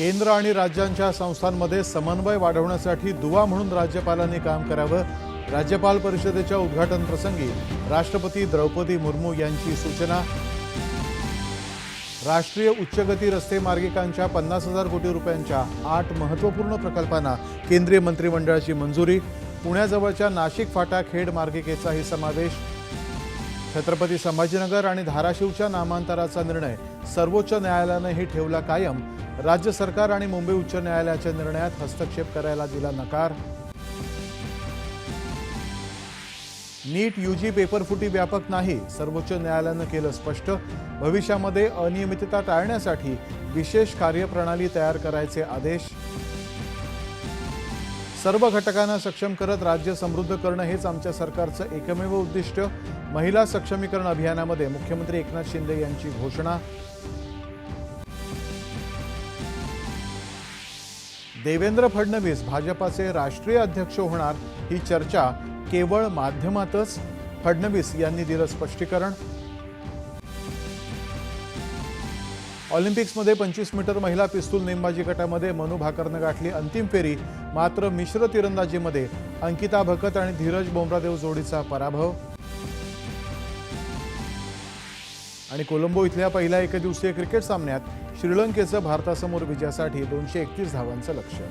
केंद्र आणि राज्यांच्या संस्थांमध्ये समन्वय वाढवण्यासाठी दुवा म्हणून राज्यपालांनी काम करावं. राज्यपाल परिषदेच्या उद्घाटन प्रसंगी राष्ट्रपती द्रौपदी मुर्मू यांची सूचना. राष्ट्रीय उच्चगती रस्ते मार्गिकांच्या पन्नास हजार कोटी रुपयांच्या आठ महत्त्वपूर्ण प्रकल्पांना केंद्रीय मंत्रिमंडळाची मंजुरी. पुण्याजवळच्या नाशिक फाटा खेड मार्गिकेचाही समावेश. छत्रपती संभाजीनगर आणि धाराशिवच्या नामांतराचा निर्णय सर्वोच्च न्यायालयानंही ठेवला कायम. राज्य सरकार आणि मुंबई उच्च न्यायालयाच्या निर्णयात हस्तक्षेप करायला दिला नकार. नीट यूजी पेपरफुटी व्यापक नाही सर्वोच्च न्यायालयानं केलं स्पष्ट. भविष्यामध्ये अनियमितता टाळण्यासाठी विशेष कार्यप्रणाली तयार करायचे आदेश. सर्व घटकांना सक्षम करत राज्य समृद्ध करणं हेच आमच्या सरकारचं एकमेव उद्दिष्ट. महिला सक्षमीकरण अभियानामध्ये मुख्यमंत्री एकनाथ शिंदे यांची घोषणा. देवेंद्र फडणवीस भाजपाचे राष्ट्रीय अध्यक्ष होणार ही चर्चा केवळ माध्यमातच. फडणवीस यांनी दिलं स्पष्टीकरण. ऑलिम्पिक्समध्ये पंचवीस मीटर महिला पिस्तूल नेमबाजी गटामध्ये मनु भाकरनं गाठली अंतिम फेरी मात्र मिश्र तिरंदाजीमध्ये अंकिता भकत आणि धीरज बोमरादेव जोडीचा पराभव. आणि कोलंबो इथल्या पहिल्या एकदिवसीय क्रिकेट सामन्यात श्रीलंकेचं भारतासमोर विजयासाठी दोनशे एकतीस धावांचं लक्ष्य.